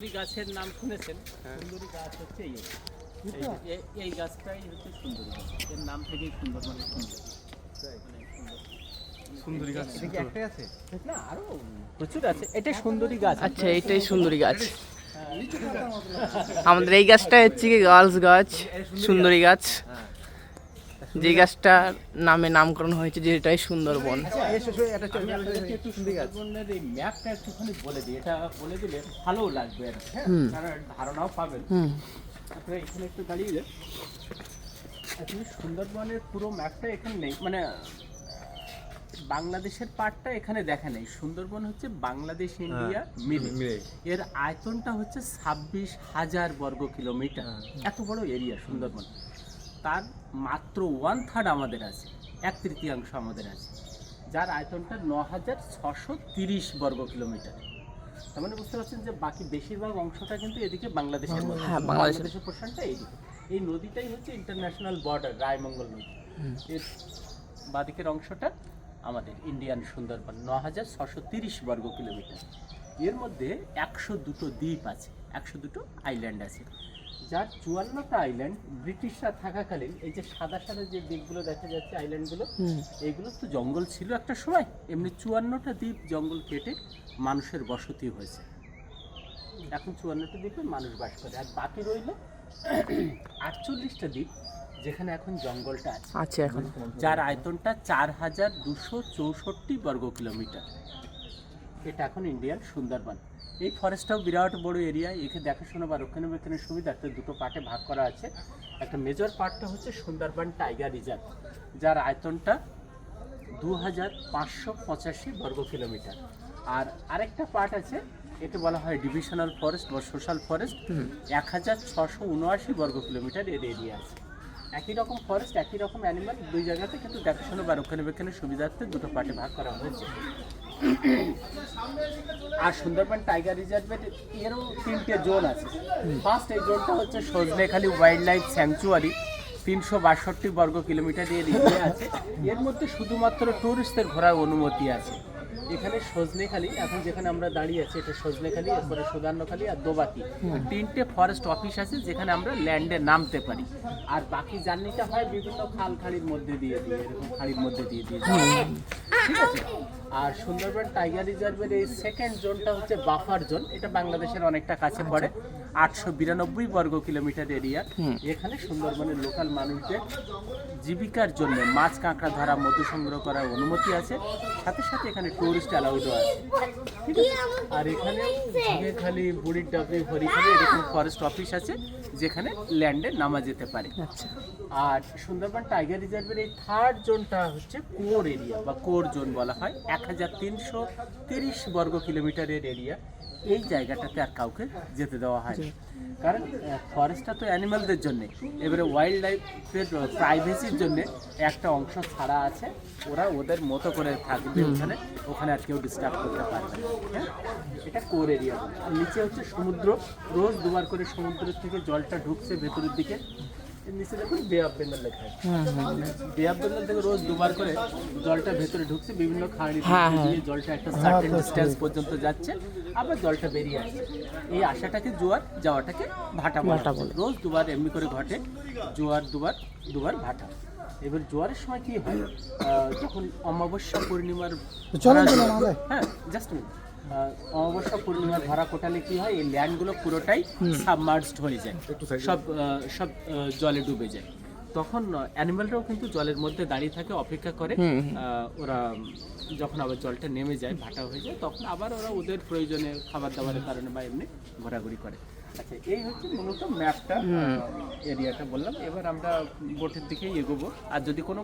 সুন্দরী গাছের নাম শুনেছেন? হ্যাঁ। সুন্দরী গাছ হচ্ছে এই এই গাছটাই হচ্ছে সুন্দরী গাছ। এর নাম থেকেই সুন্দর মানে সুন্দর। মানে সুন্দরী। গাছ। কি একটাই আছে? না আরও প্রচুর আছে। এটা সুন্দরী গাছ। আচ্ছা এইটাই সুন্দরী গাছ। আমাদের এই গাছটা হচ্ছে কি গার্লস গাছ সুন্দরী গাছ। যে গাছটার নামে নামকরণ হয়েছে যেটাই সুন্দরবন। আচ্ছা ম্যাপটা একটুখানি বলে দিই এটা বলে দিলে ভালো লাগবে হ্যাঁ? ধারণাও পাবেন। আপনারা এখানে একটু দাঁড়িয়ে আসলে সুন্দরবনের পুরো ম্যাপটা এখানে নেই মানে বাংলাদেশের পার্টটা এখানে দেখা নেই। সুন্দরবন হচ্ছে বাংলাদেশ ইন্ডিয়া মিলে। মিলে। এর আয়তনটা হচ্ছে ছাব্বিশ হাজার বর্গ কিলোমিটার। এত বড় এরিয়া সুন্দরবন। তার মাত্র ওয়ান থার্ড আমাদের আছে এক তৃতীয়াংশ আমাদের আছে যার আয়তনটা ন হাজার ছশো তিরিশ বর্গ কিলোমিটার। তার মানে বুঝতে পারছেন যে বাকি বেশিরভাগ অংশটা কিন্তু এদিকে বাংলাদেশের হ্যাঁ, বাংলাদেশের। বাংলাদেশের পোর্শনটা এইদিকে। এই নদীটাই হচ্ছে ইন্টারন্যাশনাল বর্ডার রায়মঙ্গল নদী। এর বাদিকের অংশটা আমাদের ইন্ডিয়ান সুন্দরবন ন হাজার ছশো তিরিশ বর্গ কিলোমিটার। এর মধ্যে একশো দুটো দ্বীপ আছে একশো দুটো আইল্যান্ড আছে। যার চুয়ান্নটা আইল্যান্ড ব্রিটিশরা থাকাকালীন এই যে সাদা সাদা যে দ্বীপগুলো দেখা যাচ্ছে আইল্যান্ডগুলো এগুলো তো জঙ্গল ছিল একটা সময় এমনি চুয়ান্নটা দ্বীপ জঙ্গল কেটে মানুষের বসতি হয়েছে। এখন চুয়ান্নটা দ্বীপে মানুষ বাস করে। আর বাকি রইল আটচল্লিশটা দ্বীপ যেখানে এখন জঙ্গলটা আছে। আছে এখন। যার আয়তনটা চার হাজার দুশো চৌষট্টি বর্গ কিলোমিটার এটা এখন ইন্ডিয়ার সুন্দরবন। এই ফরেস্টটাও বিরাট বড় এরিয়া একে দেখাশোনা বা রক্ষণাবেক্ষণের সুবিধার্থে দুটো পার্টে ভাগ করা আছে। একটা মেজর পার্টটা হচ্ছে সুন্দরবন টাইগার রিজার্ভ যার আয়তনটা দু হাজার পাঁচশো পঁচাশি বর্গ কিলোমিটার। আর আরেকটা পার্ট আছে একে বলা হয় ডিভিশনাল ফরেস্ট বা সোশ্যাল ফরেস্ট। এক হাজার ছশো উনআশি বর্গ কিলোমিটার এর এরিয়া আছে। একই রকম ফরেস্ট একই রকম অ্যানিমাল দুই জায়গাতে কিন্তু দেখাশোনা বা রক্ষণাবেক্ষণের সুবিধার্থে দুটো পার্টে ভাগ করা হয়েছে। আর সুন্দরবন টাইগার রিজার্ভের এরও তিনটে জোন আছে। ফার্স্ট এই জোনটা হচ্ছে সজনেখালি ওয়াইল্ড লাইফ স্যাংচুয়ারি তিনশো বাষট্টি বর্গ কিলোমিটার এর এরিয়া আছে। এর মধ্যে শুধুমাত্র ট্যুরিস্টদের ঘোরার অনুমতি আছে। এখানে সজনেখালি, এখন যেখানে আমরা দাঁড়িয়ে আছি এটা সজনেখালি, এরপরে সুদান্নখালি আর দোবাতি তিনটে ফরেস্ট অফিস আছে যেখানে আমরা ল্যান্ডে নামতে পারি। আর বাকি জার্নিটা হয় বিভিন্ন খাল খাড়ির মধ্যে দিয়ে দিয়ে, এরকম খাড়ির মধ্যে দিয়ে দিয়ে। ঠিক আছে আর সুন্দরবন টাইগার রিজার্ভের এই সেকেন্ড জোনটা হচ্ছে বাফার জোন। এটা বাংলাদেশের অনেকটা কাছে পড়ে। আটশো বিরানব্বই বর্গ কিলোমিটার এরিয়া। এখানে সুন্দরবনের লোকাল মানুষদের জীবিকার জন্য মাছ কাঁকড়া ধরা মধু সংগ্রহ করার অনুমতি আছে। সাথে সাথে এখানে টুরিস্ট অ্যালাউডও আছে। ঠিক আছে? আর এখানে ঝিঙেখালি বুড়ির ডাবলি হরিখালি এরকম ফরেস্ট অফিস আছে যেখানে ল্যান্ডে নামা যেতে পারে। আর সুন্দরবন টাইগার রিজার্ভের এই থার্ড জোনটা হচ্ছে কোর এরিয়া বা কোর জোন। বলা হয় এক হাজার তিনশো তিরিশ বর্গ কিলোমিটারের এরিয়া। এই জায়গাটাতে আর কাউকে যেতে দেওয়া হয়। কারণ ফরেস্টটা তো অ্যানিমালদের জন্য। এবারে ওয়াইল্ড লাইফের প্রাইভেসির জন্য একটা অংশ ছাড়া আছে। ওরা ওদের মতো করে থাকবে ওখানে। ওখানে আর কেউ ডিস্টার্ব করতে পারবে হ্যাঁ? এটা কোর এরিয়া আর নিচে হচ্ছে সমুদ্র। রোজ দুবার করে সমুদ্রের থেকে জলটা ঢুকছে ভেতরের দিকে। নিচে দেখুন বে অফ বেঙ্গল লেখা আছে। বে অফ বেঙ্গল থেকে রোজ দুবার করে জলটা ভেতরে ঢুকছে বিভিন্ন খাঁড়ি হ্যাঁ, হ্যাঁ। দিয়ে জলটা একটা সার্টেন ডিস্টেন্স পর্যন্ত যাচ্ছে আবার জলটা বেরিয়ে আসছে। এই আশাটাকে জোয়ার যাওয়াটাকে ভাটা বলে। রোজ দুবার এমনি করে ঘটে জোয়ার দুবার দুবার ভাটা। এবার জোয়ারের সময় কি হয়? যখন অমাবস্যা পূর্ণিমার। হ্যাঁ জাস্ট অমাবস্যা পূর্ণিমার ধরা কোটালে কি হয়? এই ল্যান্ডগুলো পুরোটাই সাবমার্জড হয়ে যায়। সব সব জলে ডুবে যায়। তখন অ্যানিমালরাও কিন্তু জলের মধ্যে দাঁড়িয়ে থাকে অপেক্ষা করে। আহ, ওরা যখন আবার জলটা নেমে যায় ভাটা হয়ে যায় তখন আবার ওরা ওদের প্রয়োজনে খাবার দাবারের কারণে বা এমনি ঘোরাঘুরি করে। আচ্ছা এই হচ্ছে মূলত ম্যাপটা এরিয়াটা বললাম। এবার আমরা বোটের দিকেই এগোবো। আর যদি কোনো